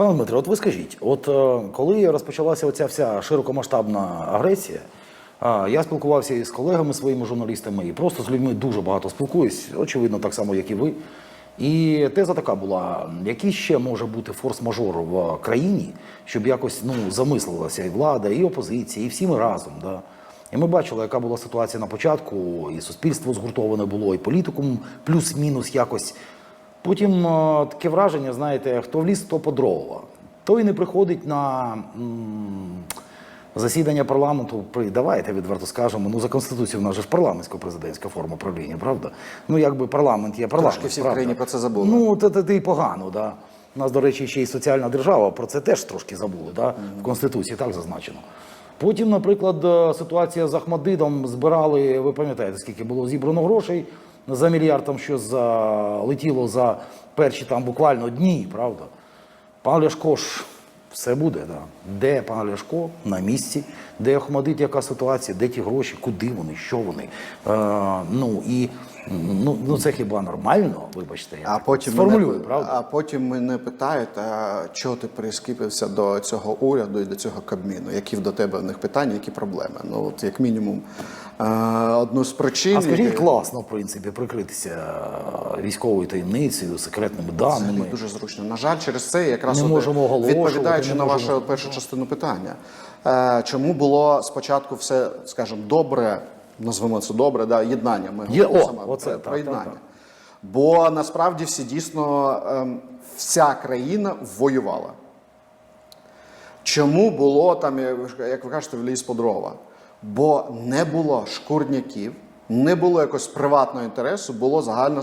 Пане Дмитре, от ви скажіть, от е, коли розпочалася оця вся широкомасштабна агресія, я спілкувався із колегами своїми журналістами і просто з людьми дуже багато спілкуюсь, очевидно, так само, як і ви. І теза така була: який ще може бути форс-мажор в країні, щоб якось ну, замислилася і влада, і опозиція, і всі ми разом. Да? І ми бачили, яка була ситуація на початку, і суспільство згуртоване було, і політикум плюс-мінус якось Потім е, таке враження, знаєте, хто в ліс, то по дрова. Той не приходить на засідання парламенту. Давайте відверто скажемо. Ну за конституцією в нас же ж парламентсько-президентська форма правління, правда? Ну якби парламент є парламент. Трошки всі в країні про це забули. Ну то, то, то і погано, да. У нас, до речі, ще й соціальна держава. Про це теж трошки забули. Да? В конституції так зазначено. Потім, наприклад, е, ситуація з Ахмадидом збирали. Ви пам'ятаєте, скільки було зібрано грошей за мільярд там що залетіло за перші там буквально дні, правда? Пан Ляшко ж все буде, да. Де пан Ляшко на місці, де Ахмадит, яка ситуація, де ті гроші, куди вони, що вони. Е, ну і ну, ну це хіба нормально, вибачте, я А потім, сформулюю, мене, правда? а потім мене питають, а чого ти прискіпився до цього уряду і до цього кабміну? Які до тебе в них питання, які проблеми? Ну, от як мінімум, одну з причин. А скажіть, класно, в принципі, прикритися військовою таємницею, секретними даними. дуже зручно. На жаль, через це якраз Не можемо оголошувати, відповідаючи не на можемо. вашу першу частину питання, е, чому було спочатку все, скажімо, добре, назвемо це добре, да, єднання. Ми Є- о, саме оце, про, так, про так, єднання. так. Бо насправді всі дійсно ем, вся країна воювала. Чому було там, як ви- як ви кажете, в ліс по дрова? Бо не було шкурняків, не було якогось приватного інтересу, було загально,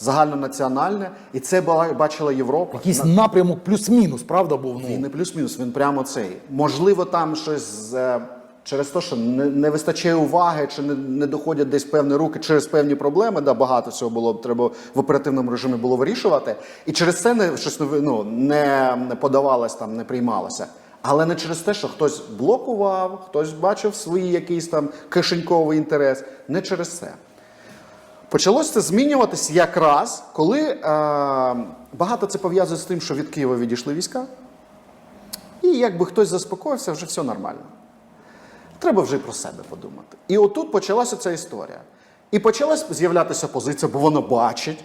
загальнонаціональне, і це бачила Європа. Якийсь напрямок плюс-мінус, правда, був Він ну. не плюс-мінус, він прямо цей. Можливо, там щось з, е, через те, що не, не вистачає уваги, чи не, не доходять десь певні руки через певні проблеми, да, багато цього було треба в оперативному режимі було вирішувати. І через це не щось ну, не, не подавалось там, не приймалося. Але не через те, що хтось блокував, хтось бачив свій якийсь там кишеньковий інтерес. Не через це. Почалося це змінюватись якраз, коли е, багато це пов'язує з тим, що від Києва відійшли війська. І якби хтось заспокоївся, вже все нормально. Треба вже й про себе подумати. І отут почалася ця історія. І почалась з'являтися позиція, бо вона бачить,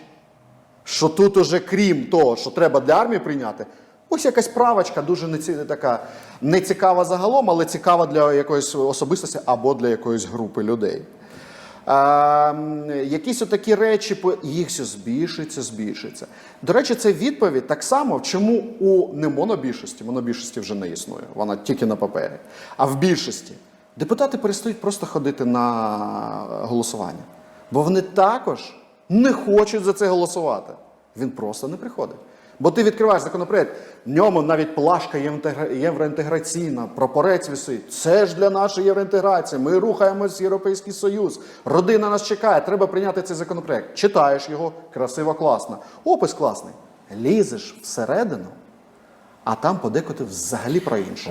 що тут уже крім того, що треба для армії прийняти, ось якась правочка дуже неці, така нецікава загалом, але цікава для якоїсь особистості або для якоїсь групи людей. Ем, якісь отакі речі, їх все збільшується, збільшується. До речі, це відповідь так само, чому у не монобільшості, монобільшості вже не існує, вона тільки на папері, а в більшості депутати перестають просто ходити на голосування. Бо вони також не хочуть за це голосувати. Він просто не приходить. Бо ти відкриваєш законопроект, в ньому навіть плашка євроінтеграційна, прапорець висить. Це ж для нашої євроінтеграції. Ми рухаємось в Європейський Союз. Родина нас чекає, треба прийняти цей законопроект. Читаєш його, красиво, класно. Опис класний. Лізеш всередину, а там подекуди взагалі про інше.